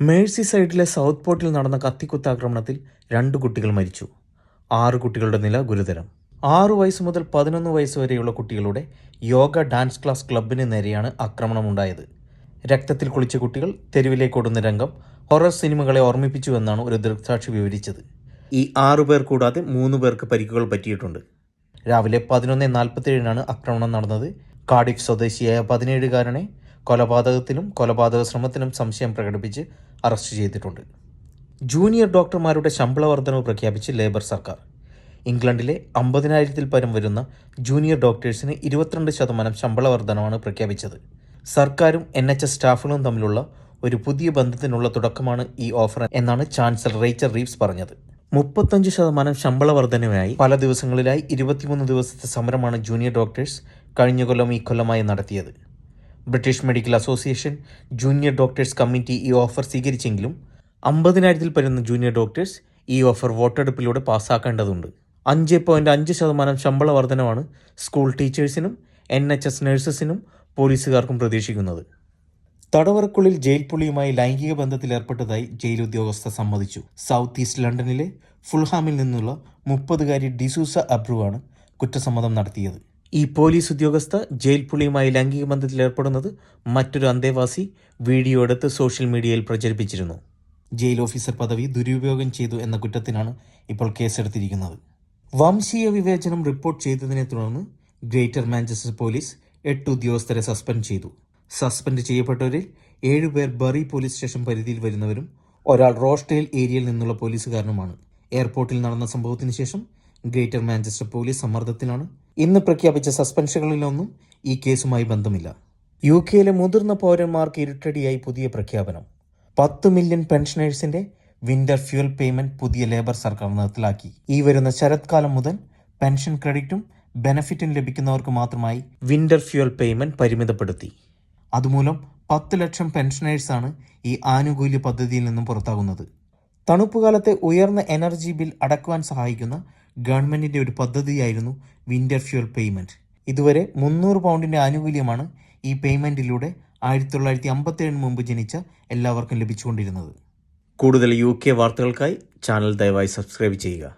Mercy സൈഡിലെ south പോർട്ടിൽ നടന്ന കത്തിക്കുത്താക്രമണത്തിൽ രണ്ട് കുട്ടികൾ മരിച്ചു. ആറ് കുട്ടികളുടെ നില ഗുരുതരം. ആറു വയസ്സ് മുതൽ പതിനൊന്ന് വയസ്സ് വരെയുള്ള കുട്ടികളുടെ യോഗ ഡാൻസ് ക്ലാസ് ക്ലബിന് നേരെയാണ് ആക്രമണമുണ്ടായത്. രക്തത്തിൽ കുളിച്ച കുട്ടികൾ തെരുവിലേക്ക് ഓടുന്ന രംഗം ഹൊറർ സിനിമകളെ ഓർമ്മിപ്പിച്ചുവെന്നാണ് ഒരു ദൃക്സാക്ഷി വിവരിച്ചത്. ഈ ആറു പേർ കൂടാതെ മൂന്ന് പേർക്ക് പരിക്കുകൾ പറ്റിയിട്ടുണ്ട്. രാവിലെ പതിനൊന്ന് നാൽപ്പത്തിയേഴിനാണ് ആക്രമണം നടന്നത്. കാഡിഫ് സ്വദേശിയായ പതിനേഴുകാരനെ കൊലപാതകത്തിലും കൊലപാതക ശ്രമത്തിലും സംശയം പ്രകടിപ്പിച്ച് അറസ്റ്റ് ചെയ്തിട്ടുണ്ട്. ജൂനിയർ ഡോക്ടർമാരുടെ ശമ്പള വർധനവ് പ്രഖ്യാപിച്ച് ലേബർ സർക്കാർ. ഇംഗ്ലണ്ടിലെ അമ്പതിനായിരത്തിൽ പരം വരുന്ന ജൂനിയർ ഡോക്ടേഴ്സിന് ഇരുപത്തിരണ്ട് ശതമാനം ശമ്പള വർധനമാണ് പ്രഖ്യാപിച്ചത്. സർക്കാരും എൻ എച്ച് എസ് സ്റ്റാഫുകളും തമ്മിലുള്ള ഒരു പുതിയ ബന്ധത്തിനുള്ള തുടക്കമാണ് ഈ ഓഫർ എന്നാണ് ചാൻസലർ റേച്ചർ റീവ്സ് പറഞ്ഞത്. മുപ്പത്തഞ്ച് ശതമാനം ശമ്പള വർധനവിനായി പല ദിവസങ്ങളിലായി ഇരുപത്തിമൂന്ന് ദിവസത്തെ സമരമാണ് ജൂനിയർ ഡോക്ടേഴ്സ് കഴിഞ്ഞ കൊല്ലം ഈ കൊല്ലമായി നടത്തിയത്. British Medical Association junior doctors committee ഈ ഓഫർ സ്വീകരിച്ചെങ്കിലും അമ്പതിനായിരത്തിൽ പരുന്ന ജൂനിയർ ഡോക്ടേഴ്സ് ഈ ഓഫർ വോട്ടെടുപ്പിലൂടെ പാസ്സാക്കേണ്ടതുണ്ട്. അഞ്ച് പോയിന്റ് അഞ്ച് ശതമാനം ശമ്പള വർധനമാണ് സ്കൂൾ ടീച്ചേഴ്സിനും എൻ എച്ച് എസ് നഴ്സസിനും പോലീസുകാർക്കും പ്രതീക്ഷിക്കുന്നത്. തടവറക്കുള്ളിൽ ജയിൽ പുള്ളിയുമായി ലൈംഗിക ബന്ധത്തിൽ ഏർപ്പെട്ടതായി ജയിൽ ഉദ്യോഗസ്ഥ സമ്മതിച്ചു. സൗത്ത് ഈസ്റ്റ് ലണ്ടനിലെ ഫുൾഹാമിൽ നിന്നുള്ള മുപ്പതുകാരി ഡിസൂസ അബ്രുവാണ് കുറ്റസമ്മതം നടത്തിയത്. ഈ പോലീസ് ഉദ്യോഗസ്ഥ ജയിൽ പുള്ളിയുമായി ലൈംഗിക ബന്ധത്തിൽ ഏർപ്പെടുന്നത് മറ്റൊരു അന്തേവാസി വീഡിയോ എടുത്ത് സോഷ്യൽ മീഡിയയിൽ പ്രചരിപ്പിച്ചിരുന്നു. ജയിൽ ഓഫീസർ പദവി ദുരുപയോഗം ചെയ്തു എന്ന കുറ്റത്തിനാണ് ഇപ്പോൾ കേസെടുത്തിരിക്കുന്നത്. വംശീയ വിവേചനം റിപ്പോർട്ട് ചെയ്തതിനെ തുടർന്ന് ഗ്രേറ്റർ മാഞ്ചസ്റ്റർ പോലീസ് എട്ട് ഉദ്യോഗസ്ഥരെ സസ്പെൻഡ് ചെയ്തു. സസ്പെൻഡ് ചെയ്യപ്പെട്ടവരിൽ ഏഴുപേർ ബറി പോലീസ് സ്റ്റേഷൻ പരിധിയിൽ വരുന്നവരും ഒരാൾ റോസ്റ്റേൽ ഏരിയയിൽ നിന്നുള്ള പോലീസുകാരനുമാണ്. എയർപോർട്ടിൽ നടന്ന സംഭവത്തിന് ശേഷം ഗ്രേറ്റർ മാഞ്ചസ്റ്റർ പോലീസ് സമ്മർദ്ദത്തിലാണ്. ഇന്ന് പ്രഖ്യാപിച്ച സസ്പെൻഷനുകളിലൊന്നും ഈ കേസുമായി ബന്ധമില്ല. യു കെയിലെ മുതിർന്ന പൗരന്മാർക്ക് ഇരുട്ടടിയായി പുതിയ പ്രഖ്യാപനം. പത്ത് മില്യൺ പെൻഷനേഴ്സിന്റെ വിന്റർ ഫ്യൂൽ പേയ്മെന്റ് പുതിയ ലേബർ സർക്കാർ നിർത്തലാക്കി. ഈ വരുന്ന ശരത്കാലം മുതൽ പെൻഷൻ ക്രെഡിറ്റും ബെനഫിറ്റും ലഭിക്കുന്നവർക്ക് മാത്രമായി വിന്റർ ഫ്യൂൽ പേയ്മെന്റ് പരിമിതപ്പെടുത്തി. അതുമൂലം പത്ത് ലക്ഷം പെൻഷനേഴ്സാണ് ഈ ആനുകൂല്യ പദ്ധതിയിൽ നിന്നും പുറത്താകുന്നത്. തണുപ്പുകാലത്തെ ഉയർന്ന എനർജി ബിൽ അടക്കുവാൻ സഹായിക്കുന്ന ഗവൺമെന്റിന്റെ ഒരു പദ്ധതിയായിരുന്നു വിന്റർ ഫ്യൂൽ പേയ്മെന്റ് ഇതുവരെ മുന്നൂറ് പൗണ്ടിന്റെ ആനുകൂല്യമാണ് ഈ പേയ്മെന്റിലൂടെ ആയിരത്തി തൊള്ളായിരത്തി അമ്പത്തേഴിന് മുമ്പ് ജനിച്ച എല്ലാവർക്കും ലഭിച്ചുകൊണ്ടിരുന്നത്. കൂടുതൽ യു കെ വാർത്തകൾക്കായി ചാനൽ ദയവായി സബ്സ്ക്രൈബ് ചെയ്യുക.